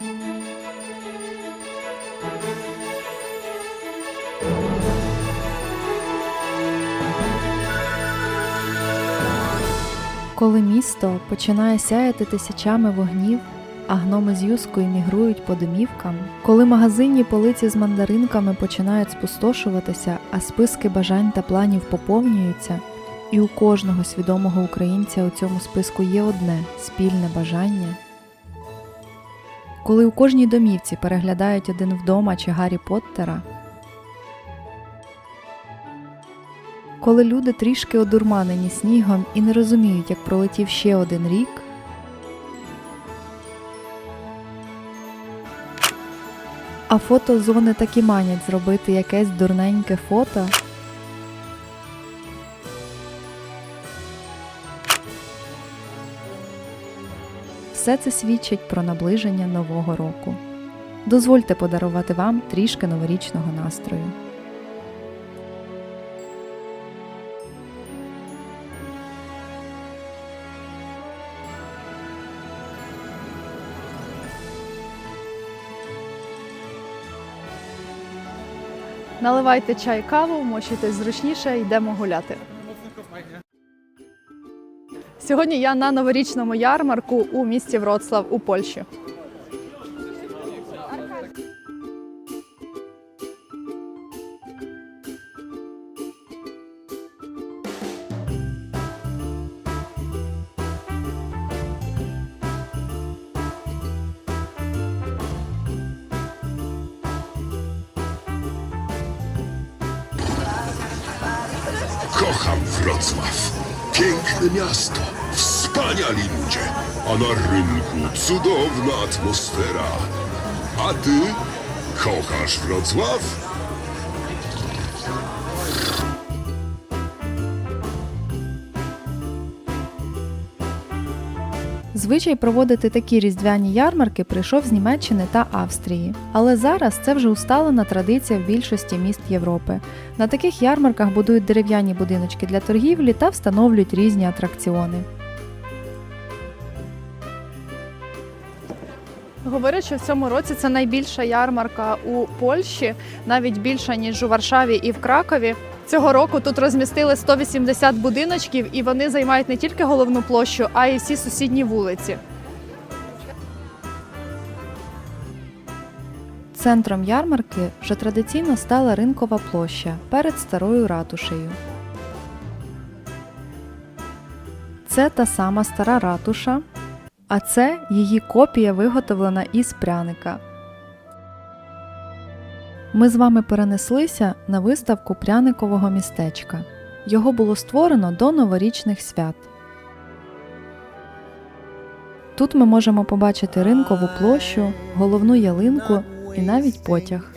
Коли місто починає сяяти тисячами вогнів, а гноми з юскою мігрують по домівкам, коли магазинні полиці з мандаринками починають спустошуватися, а списки бажань та планів поповнюються, і у кожного свідомого українця у цьому списку є одне спільне бажання. Коли у кожній домівці переглядають один вдома чи Гаррі Поттера, коли люди трішки одурманені снігом і не розуміють, як пролетів ще один рік. А фотозони таки манять зробити якесь дурненьке фото. Все це свідчить про наближення нового року. Дозвольте подарувати вам трішки новорічного настрою. Наливайте чай, каву, мочитесь зручніше, йдемо гуляти. Сьогодні я на новорічному ярмарку у місті Вроцлав у Польщі. Wrocław. Piękne miasto, wspaniali ludzie, a na rynku cudowna atmosfera. A ty kochasz Wrocław? Звичай проводити такі різдвяні ярмарки прийшов з Німеччини та Австрії. Але зараз це вже усталена традиція в більшості міст Європи. На таких ярмарках будують дерев'яні будиночки для торгівлі та встановлюють різні атракціони. Говорять, що в цьому році це найбільша ярмарка у Польщі, навіть більша ніж у Варшаві і в Кракові. Цього року тут розмістили 180 будиночків, і вони займають не тільки головну площу, а й всі сусідні вулиці. Центром ярмарки вже традиційно стала ринкова площа перед старою ратушею. Це та сама стара ратуша, а це її копія виготовлена із пряника. Ми з вами перенеслися на виставку пряникового містечка. Його було створено до новорічних свят. Тут ми можемо побачити ринкову площу, головну ялинку і навіть потяг.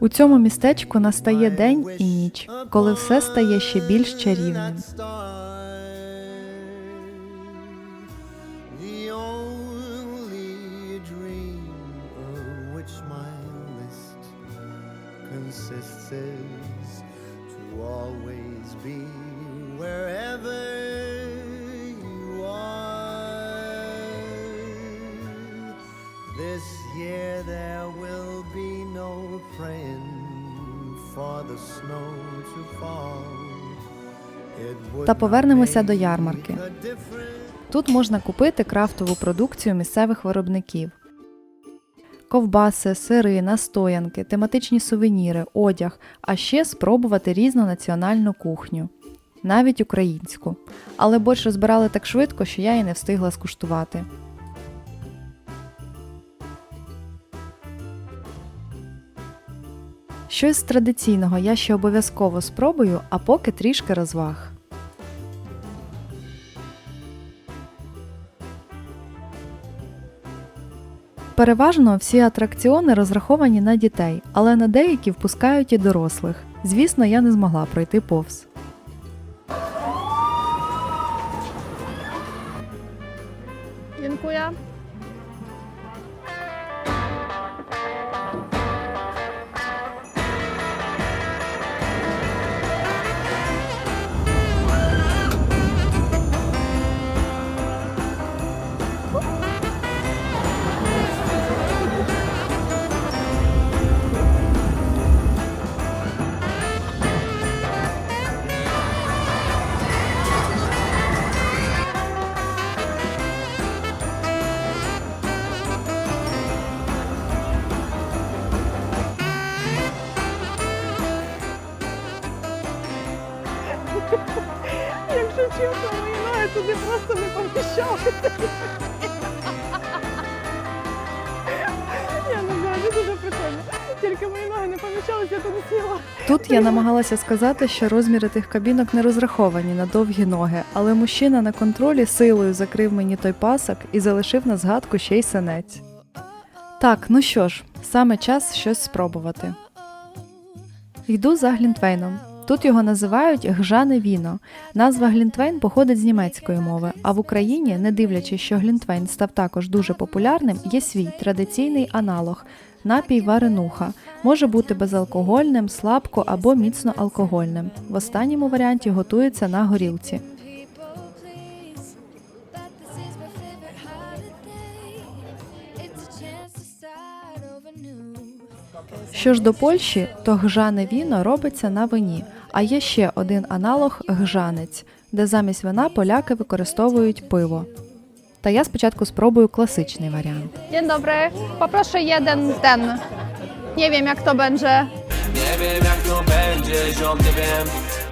У цьому містечку настає день і ніч, коли все стає ще більш чарівним. Is to always be wherever you are. This year there will be no praying for the snow to fall. Та повернемося до ярмарки. Тут можна купити крафтову продукцію місцевих виробників. Ковбаси, сири, настоянки, тематичні сувеніри, одяг, а ще спробувати різну національну кухню, навіть українську. Але борщ розбирали так швидко, що я і не встигла скуштувати. Щось з традиційного я ще обов'язково спробую, а поки трішки розваг. Переважно всі атракціони розраховані на дітей, але на деякі впускають і дорослих. Звісно, я не змогла пройти повз. Мої ноги туди просто не поміщалися. Я не знаю, це дуже прикольно. Тільки мої ноги не поміщалися, я туди сіла. Тут я намагалася сказати, що розміри тих кабінок не розраховані на довгі ноги, але мужчина на контролі силою закрив мені той пасок і залишив на згадку ще й синець. Так, ну що ж, саме час щось спробувати. Йду за Глінтвейном. Тут його називають гжане віно. Назва Глінтвейн походить з німецької мови, а в Україні, не дивлячись, що Глінтвейн став також дуже популярним, є свій традиційний аналог напій варенуха. Може бути безалкогольним, слабко або міцно алкогольним. В останньому варіанті готується на горілці. Що ж до Польщі, то гжане віно робиться на вині, а є ще один аналог гжанець, де замість вина поляки використовують пиво. Та я спочатку спробую класичний варіант. Dzień dobry. Poproszę jeden ten. Nie wiem jak to będzie. Nie wiem jak to będzie, ziom, nie wiem,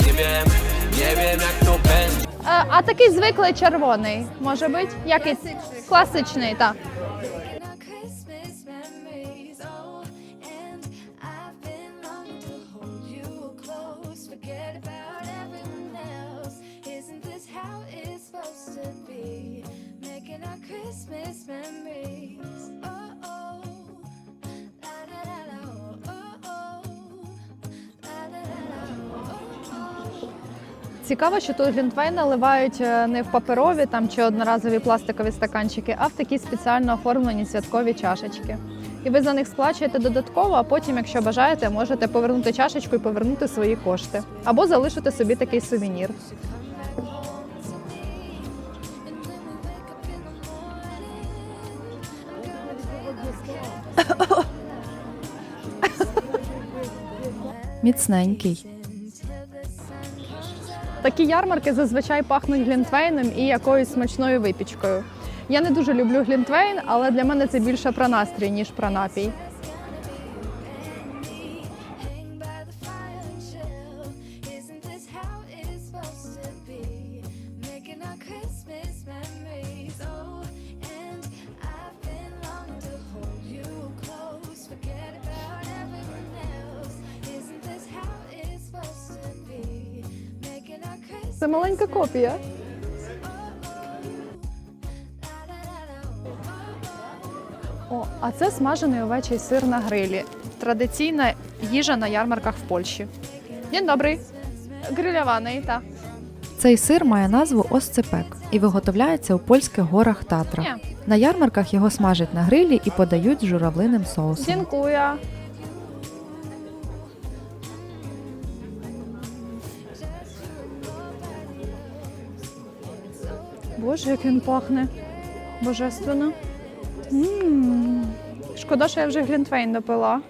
nie wiem, nie wiem jak to będzie. Е, А такий звиклий червоний, може бути? Який? Класичний, так. Цікаво, що тут глінтвейн наливають е, не в паперові там чи одноразові пластикові стаканчики, а в такі спеціально оформлені святкові чашечки. І ви за них сплачуєте додатково, а потім, якщо бажаєте, можете повернути чашечку і повернути свої кошти. Або залишити собі такий сувенір. Міцненький. Такі ярмарки зазвичай пахнуть глінтвейном і якоюсь смачною випічкою. Я не дуже люблю глінтвейн, але для мене це більше про настрій, ніж про напій. Це маленька копія. О, а це смажений овечий сир на грилі. Традиційна їжа на ярмарках в Польщі. День добрий. Грильований, так. Цей сир має назву осцепек і виготовляється у польських горах Татра. На ярмарках його смажать на грилі і подають з журавлиним соусом. Дякую. Боже, як він пахне. Божественно. м Шкода, що я вже глінтвейн допила.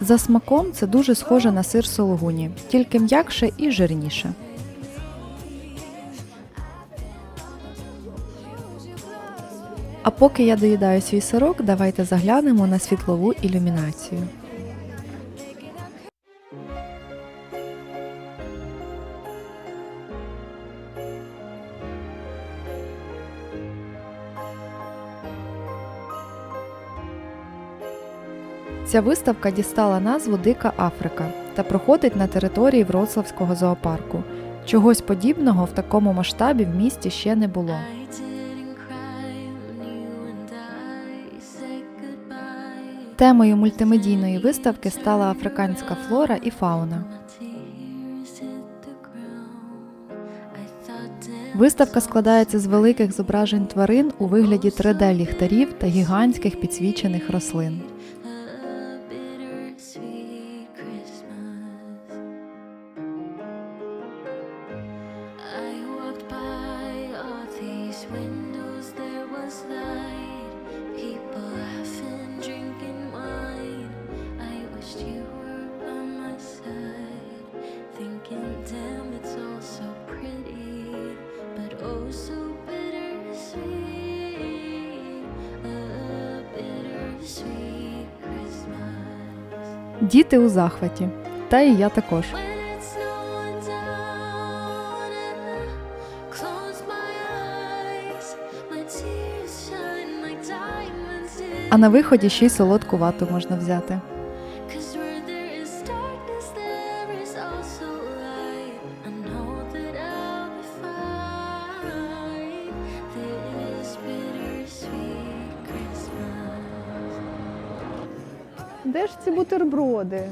За смаком це дуже схоже на сир сологуні, тільки м'якше і жирніше. А поки я доїдаю свій сирок, давайте заглянемо на світлову ілюмінацію. Ця виставка дістала назву Дика Африка та проходить на території Вроцлавського зоопарку. Чогось подібного в такому масштабі в місті ще не було. Темою мультимедійної виставки стала африканська флора і фауна. Виставка складається з великих зображень тварин у вигляді 3D-ліхтарів та гігантських підсвічених рослин. windows there was light, people laughing, drinking wine. I wished you were by my side, thinking, damn, it's all so pretty, but oh, so bittersweet. A bittersweet Christmas. Діти у захваті, та і я також. А на виході ще й солодку вату можна взяти. Де ж ці бутерброди?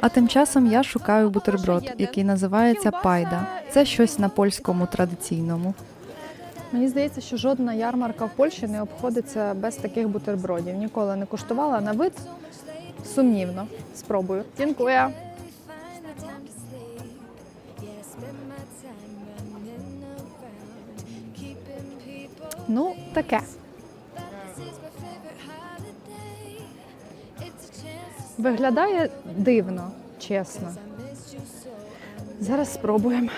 А тим часом я шукаю бутерброд, який називається пайда. Це щось на польському традиційному. Мені здається, що жодна ярмарка в Польщі не обходиться без таких бутербродів. Ніколи не куштувала на вид. Сумнівно. Спробую. Дякую. Ну, таке. Виглядає дивно, чесно. Зараз спробуємо.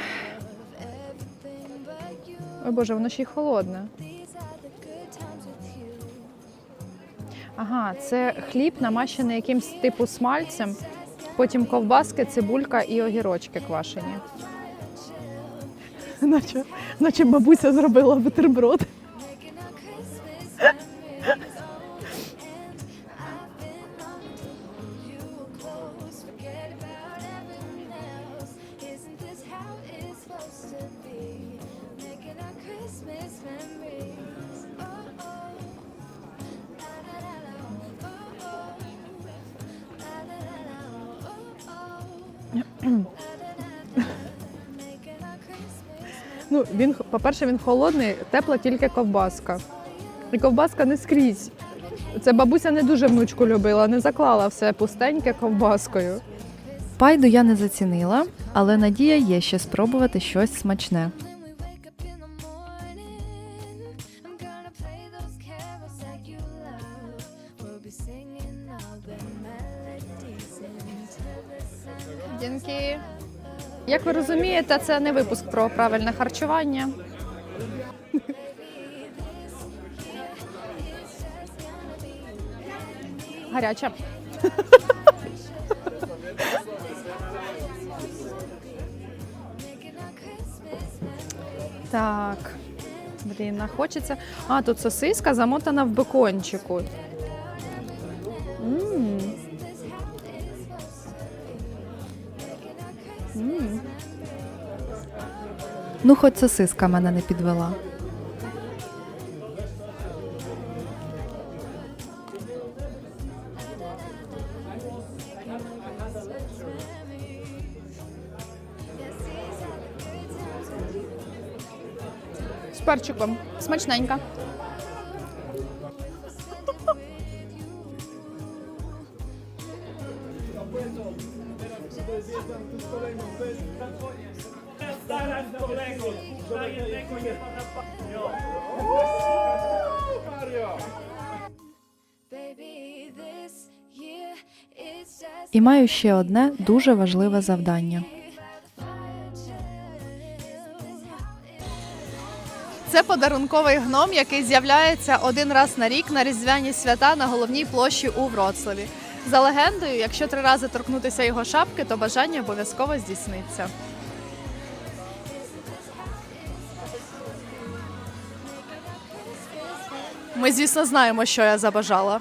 Ой Боже, воно ще й холодне. Ага, це хліб намащений якимсь типу смальцем. Потім ковбаски, цибулька і огірочки квашені. Наче, наче бабуся зробила бутерброд. Christmas Ну, він, по-перше, він холодний, тепла тільки ковбаска. І ковбаска не скрізь. Це бабуся не дуже внучку любила, не заклала все пустеньке ковбаскою. Пайду я не зацінила, але надія є ще спробувати щось смачне. Як ви розумієте, це не випуск про правильне харчування. Гаряча. Так. Блін, хочеться. А, тут сосиска замотана в бекончику. Ну, хоч сосиска мене не підвела. З перчиком. Смачненька. Маю ще одне дуже важливе завдання. Це подарунковий гном, який з'являється один раз на рік на різдвяні свята на головній площі у Вроцлаві. За легендою, якщо три рази торкнутися його шапки, то бажання обов'язково здійсниться. Ми, звісно, знаємо, що я забажала.